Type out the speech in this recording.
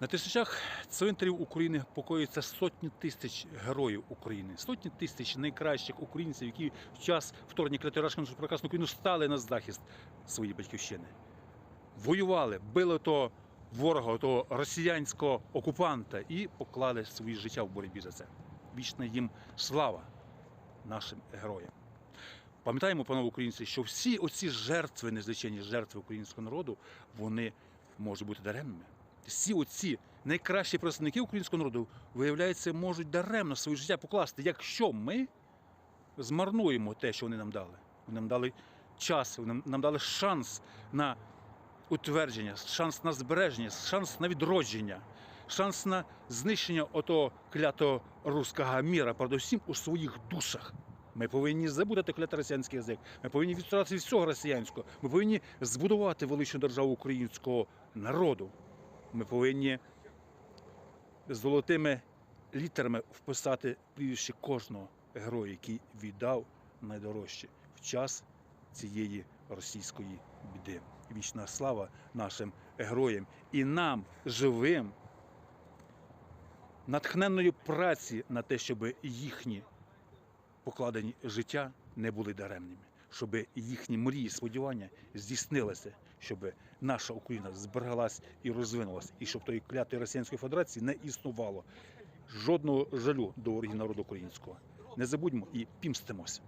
На тисячах цвинтарів України покоїться сотні тисяч героїв України, сотні тисяч найкращих українців, які в час вторгнення клятирашки нашу прекрасну Україну стали на захист своєї батьківщини. Воювали, били того ворога, того росіянського окупанта і поклали свої життя в боротьбі за це. Вічна їм слава нашим героям. Пам'ятаємо, панове українці, що всі оці жертви, незвичайні жертви українського народу, вони можуть бути даремними. Всі оці найкращі представники українського народу, виявляється, можуть даремно своє життя покласти, якщо ми змарнуємо те, що вони нам дали. Вони нам дали час, вони нам- дали шанс на утвердження, шанс на збереження, шанс на відродження, шанс на знищення отого клятого руського міра, передусім у своїх душах. Ми повинні забути клятий росіянський язик. Ми повинні відстояти від всього росіянського. Ми повинні збудувати величну державу українського народу. Ми повинні золотими літерами вписати прізвище кожного героя, який віддав найдорожче в час цієї російської біди. Вічна слава нашим героям і нам, живим, натхненної праці на те, щоб їхні покладені життя не були даремними, щоб їхні мрії, сподівання здійснилися, щоб наша Україна збереглась і розвинулась, і щоб тої клятої Російської Федерації не існувало жодного жалю до ворогів народу українського. Не забудьмо і пімстимося.